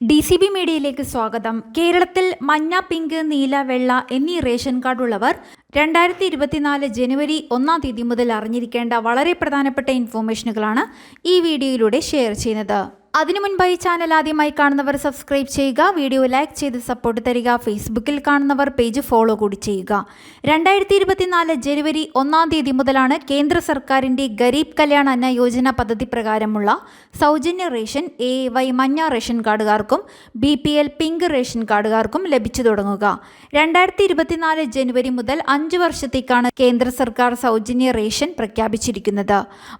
D C B മീഡിയയിലേക്ക് സ്വാഗതം. കേരളത്തിൽ മഞ്ഞ പിങ്ക് നീല വെള്ള എന്നീ റേഷൻ കാർഡ് ഉള്ളവർ രണ്ടായിരത്തി ഇരുപത്തിനാല് ജനുവരി ഒന്നാം തീയതി മുതൽ അറിഞ്ഞിരിക്കേണ്ട വളരെ പ്രധാനപ്പെട്ട ഇൻഫോർമേഷനുകളാണ് ഈ വീഡിയോയിലൂടെ ഷെയർ ചെയ്യുന്നത്. അതിനു മുൻപായി ചാനൽ ആദ്യമായി കാണുന്നവർ സബ്സ്ക്രൈബ് ചെയ്യുക വീഡിയോ ലൈക്ക് ചെയ്ത് സപ്പോർട്ട് തരിക ഫേസ്ബുക്കിൽ കാണുന്നവർ പേജ് ഫോളോ കൂടി ചെയ്യുക. രണ്ടായിരത്തി ഇരുപത്തിനാല് ജനുവരി ഒന്നാം തീയതി മുതലാണ് കേന്ദ്ര സർക്കാരിന്റെ ഗരീബ് കല്യാൺ അന്ന യോജന പദ്ധതി പ്രകാരമുള്ള സൗജന്യ റേഷൻ എ വൈ മഞ്ഞ ration കാർഡുകാർക്കും B P L pink ration കാർഡുകാർക്കും ലഭിച്ചു തുടങ്ങുക. രണ്ടായിരത്തി ഇരുപത്തിനാല് ജനുവരി മുതൽ അഞ്ച് വർഷത്തേക്കാണ് കേന്ദ്ര സർക്കാർ സൗജന്യ റേഷൻ പ്രഖ്യാപിച്ചിരിക്കുന്നത്.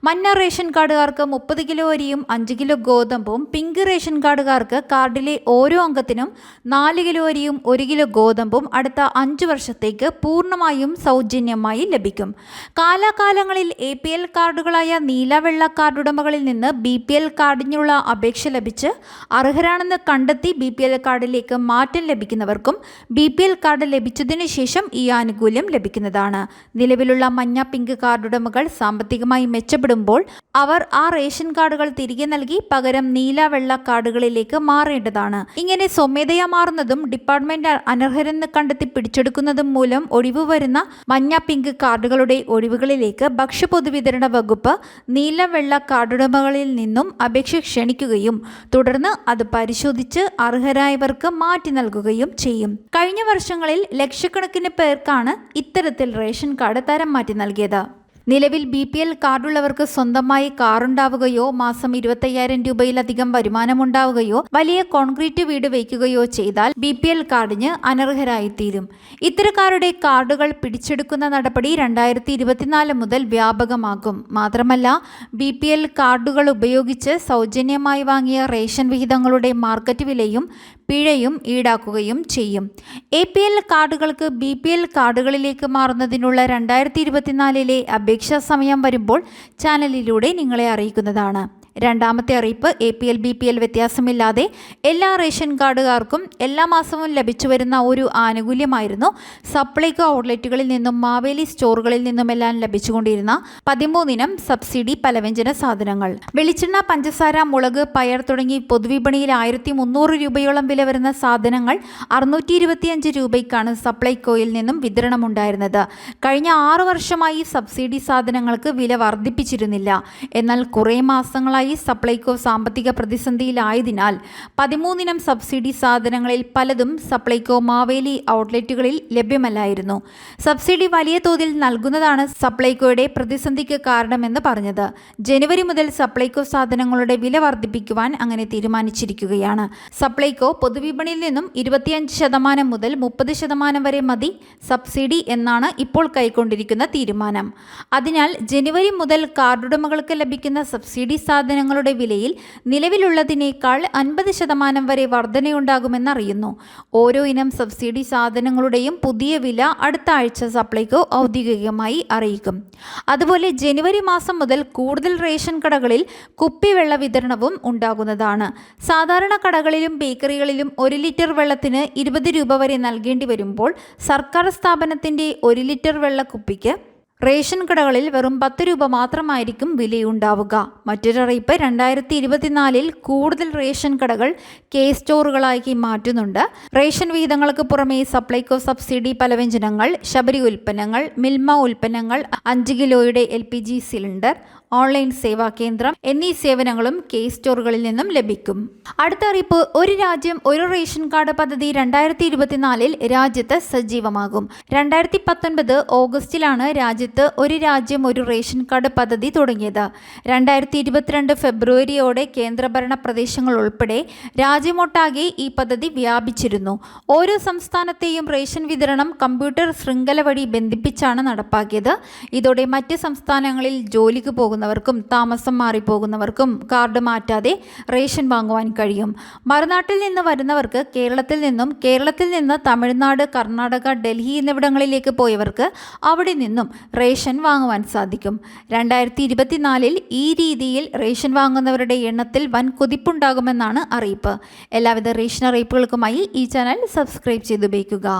മഞ്ഞ റേഷൻ കാർഡുകാർക്ക് മുപ്പത് കിലോ അരിയും അഞ്ച് കിലോ ഗോതമ്പ് ഗോതമ്പും പിങ്ക് റേഷൻ കാർഡുകാർക്ക് കാർഡിലെ ഓരോ അംഗത്തിനും നാല് കിലോ അരിയും ഒരു കിലോ ഗോതമ്പും അടുത്ത അഞ്ച് വർഷത്തേക്ക് പൂർണമായും സൗജന്യമായി ലഭിക്കും. കാലാകാലങ്ങളിൽ എ പി എൽ കാർഡുകളായ നീലവെള്ള കാർഡുടമകളിൽ നിന്ന് ബി പി എൽ കാർഡിനുള്ള അപേക്ഷ ലഭിച്ച് അർഹരാണെന്ന് കണ്ടെത്തി ബി പി എൽ കാർഡിലേക്ക് മാറ്റം ലഭിക്കുന്നവർക്കും ബി പി എൽ കാർഡ് ലഭിച്ചതിനു ശേഷം ഈ ആനുകൂല്യം ലഭിക്കുന്നതാണ്. നിലവിലുള്ള മഞ്ഞ പിങ്ക് കാർഡുടമകൾ സാമ്പത്തികമായി മെച്ചപ്പെടുമ്പോൾ അവർ ആ റേഷൻ കാർഡുകൾ തിരികെ നൽകി പകരം നീല വെള്ള കാർഡുകളിലേക്ക് മാറേണ്ടതാണ്. ഇങ്ങനെ സ്വമേധയാ മാറുന്നതും ഡിപ്പാർട്ട്മെന്റ് അനർഹരെന്ന് കണ്ടെത്തി പിടിച്ചെടുക്കുന്നതും മൂലം ഒഴിവ് വരുന്ന മഞ്ഞ പിങ്ക് കാർഡുകളുടെ ഒഴിവുകളിലേക്ക് ഭക്ഷ്യപൊതുവിതരണ വകുപ്പ് നീല വെള്ള കാർഡുടമകളിൽ നിന്നും അപേക്ഷ ക്ഷണിക്കുകയും തുടർന്ന് അത് പരിശോധിച്ച് അർഹരായവർക്ക് മാറ്റി നൽകുകയും ചെയ്യും. കഴിഞ്ഞ വർഷങ്ങളിൽ ലക്ഷക്കണക്കിന് പേർക്കാണ് ഇത്തരത്തിൽ റേഷൻ കാർഡ് തരം മാറ്റി നൽകിയത്. നിലവിൽ ബി പി എൽ കാർഡുള്ളവർക്ക് സ്വന്തമായി കാറുണ്ടാവുകയോ മാസം ഇരുപത്തയ്യായിരം രൂപയിലധികം വരുമാനമുണ്ടാവുകയോ വലിയ കോൺക്രീറ്റ് വീട് വയ്ക്കുകയോ ചെയ്താൽ ബി പി എൽ കാർഡിന് അനർഹരായിത്തീരും. ഇത്തരക്കാരുടെ കാർഡുകൾ പിടിച്ചെടുക്കുന്ന നടപടി രണ്ടായിരത്തി ഇരുപത്തിനാല് മുതൽ വ്യാപകമാകും. മാത്രമല്ല ബി പി എൽ കാർഡുകൾ ഉപയോഗിച്ച് സൗജന്യമായി വാങ്ങിയ റേഷൻ വിഹിതങ്ങളുടെ മാർക്കറ്റ് വിലയും പിഴയും ഈടാക്കുകയും ചെയ്യും. എ പി എൽ കാർഡുകൾക്ക് ബി പി എൽ കാർഡുകളിലേക്ക് മാറുന്നതിനുള്ള രണ്ടായിരത്തി ഇരുപത്തിനാലിലെ അപേക്ഷാ സമയം വരുമ്പോൾ ചാനലിലൂടെ നിങ്ങളെ അറിയിക്കുന്നതാണ്. രണ്ടാമത്തെ അറിയിപ്പ് A P L B P L വ്യത്യാസമില്ലാതെ എല്ലാ റേഷൻ കാർഡുകാർക്കും എല്ലാ മാസവും ലഭിച്ചു വരുന്ന ഒരു ആനുകൂല്യമായിരുന്നു സപ്ലൈകോ ഔട്ട്ലെറ്റുകളിൽ നിന്നും മാവേലി സ്റ്റോറുകളിൽ നിന്നുമെല്ലാം ലഭിച്ചുകൊണ്ടിരുന്ന പതിമൂന്നിനം സബ്സിഡി പലവ്യഞ്ജന സാധനങ്ങൾ. വെളിച്ചെണ്ണ പഞ്ചസാര മുളക് പയർ തുടങ്ങി പൊതുവിപണിയിൽ ആയിരത്തി മുന്നൂറ് രൂപയോളം വില വരുന്ന സാധനങ്ങൾ അറുന്നൂറ്റി ഇരുപത്തിയഞ്ച് രൂപയ്ക്കാണ് സപ്ലൈകോയിൽ നിന്നും വിതരണമുണ്ടായിരുന്നത്. കഴിഞ്ഞ ആറു വർഷമായി സബ്സിഡി സാധനങ്ങൾക്ക് വില വർദ്ധിപ്പിച്ചിരുന്നില്ല. എന്നാൽ കുറേ മാസങ്ങളായി വർഷങ്ങളായി സപ്ലൈകോ സാമ്പത്തിക പ്രതിസന്ധിയിലായതിനാൽ പതിമൂന്നിനം സബ്സിഡി സാധനങ്ങളിൽ പലതും സപ്ലൈകോ മാവേലി ഔട്ട്ലെറ്റുകളിൽ ലഭ്യമല്ലായിരുന്നു. സബ്സിഡി വലിയ തോതിൽ നൽകുന്നതാണ് സപ്ലൈകോയുടെ പ്രതിസന്ധിക്ക് കാരണമെന്ന് പറഞ്ഞത്. ജനുവരി മുതൽ സപ്ലൈകോ സാധനങ്ങളുടെ വില വർദ്ധിപ്പിക്കുവാൻ അങ്ങനെ തീരുമാനിച്ചിരിക്കുകയാണ്. സപ്ലൈകോ പൊതുവിപണിയിൽ നിന്നും ഇരുപത്തിയഞ്ച് ശതമാനം മുതൽ മുപ്പത് ശതമാനം വരെ മതി സബ്സിഡി എന്നാണ് ഇപ്പോൾ കൈക്കൊണ്ടിരിക്കുന്ന തീരുമാനം. അതിനാൽ ജനുവരി മുതൽ കാർഡുടമകൾക്ക് ലഭിക്കുന്ന സബ്സിഡി സാധന സാധനങ്ങളുടെ വിലയിൽ നിലവിലുള്ളതിനേക്കാൾ അൻപത് ശതമാനം വരെ വർധനയുണ്ടാകുമെന്നറിയുന്നു ഓരോ ഇനം സബ്സിഡി സാധനങ്ങളുടെയും പുതിയ വില അടുത്ത ആഴ്ച സപ്ലൈകോ ഔദ്യോഗികമായി അറിയിക്കും. അതുപോലെ ജനുവരി മാസം മുതൽ കൂടുതൽ റേഷൻ കടകളിൽ കുപ്പിവെള്ള വിതരണവും ഉണ്ടാകുന്നതാണ്. സാധാരണ കടകളിലും ബേക്കറികളിലും ഒരു ലിറ്റർ വെള്ളത്തിന് ഇരുപത് രൂപ വരെ നൽകേണ്ടി വരുമ്പോൾ സർക്കാർ സ്ഥാപനത്തിന്റെ ഒരു ലിറ്റർ വെള്ള കുപ്പിക്ക് റേഷൻ കടകളിൽ വെറും പത്ത് രൂപ മാത്രമായിരിക്കും വിലയുണ്ടാവുക. മറ്റൊരറിയിപ്പ് രണ്ടായിരത്തി ഇരുപത്തിനാലിൽ കൂടുതൽ റേഷൻ കടകൾ കെ സ്റ്റോറുകളാക്കി മാറ്റുന്നുണ്ട്. റേഷൻ വിഹിതങ്ങൾക്ക് പുറമെ സപ്ലൈകോ സബ്സിഡി പലവ്യഞ്ജനങ്ങൾ ശബരി ഉൽപ്പന്നങ്ങൾ മിൽമ ഉൽപ്പന്നങ്ങൾ അഞ്ച് കിലോയുടെ എൽ സിലിണ്ടർ ഓൺലൈൻ സേവാ കേന്ദ്രം എന്നീ സേവനങ്ങളും കെ സ്റ്റോറുകളിൽ നിന്നും ലഭിക്കും. അടുത്ത അറിയിപ്പ് ഒരു രാജ്യം ഒരു റേഷൻ കാർഡ് പദ്ധതി രണ്ടായിരത്തി ഇരുപത്തിനാലിൽ രാജ്യത്ത് സജീവമാകും. രണ്ടായിരത്തി പത്തൊൻപത് ഓഗസ്റ്റിലാണ് രാജ്യത്ത് ഒരു രാജ്യം ഒരു റേഷൻ കാർഡ് പദ്ധതി തുടങ്ങിയത്. രണ്ടായിരത്തി ഇരുപത്തിരണ്ട് ഫെബ്രുവരിയോടെ കേന്ദ്രഭരണ പ്രദേശങ്ങൾ ഉൾപ്പെടെ രാജ്യമൊട്ടാകെ ഈ പദ്ധതി വ്യാപിച്ചിരുന്നു. ഓരോ സംസ്ഥാനത്തെയും റേഷൻ വിതരണം കമ്പ്യൂട്ടർ ശൃംഖല വഴി ബന്ധിപ്പിച്ചാണ് നടപ്പാക്കിയത്. ഇതോടെ മറ്റ് സംസ്ഥാനങ്ങളിൽ ജോലിക്ക് പോകുന്നവർക്കും താമസം മാറിപ്പോകുന്നവർക്കും കാർഡ് മാറ്റാതെ റേഷൻ വാങ്ങുവാൻ കഴിയും. മറുനാട്ടിൽ നിന്ന് വരുന്നവർക്ക് കേരളത്തിൽ നിന്നും കേരളത്തിൽ നിന്ന് തമിഴ്നാട് കർണാടക ഡൽഹി എന്നിവിടങ്ങളിലേക്ക് പോയവർക്ക് അവിടെ നിന്നും റേഷൻ വാങ്ങുവാൻ സാധിക്കും. രണ്ടായിരത്തി ഇരുപത്തിനാലിൽ ഈ രീതിയിൽ റേഷൻ വാങ്ങുന്നവരുടെ എണ്ണത്തിൽ വൻ കുതിപ്പുണ്ടാകുമെന്നാണ് അറിയിപ്പ്. എല്ലാവിധ റേഷൻ അറിയിപ്പുകൾക്കുമായി ഈ ചാനൽ സബ്സ്ക്രൈബ് ചെയ്തുപയോഗിക്കുക.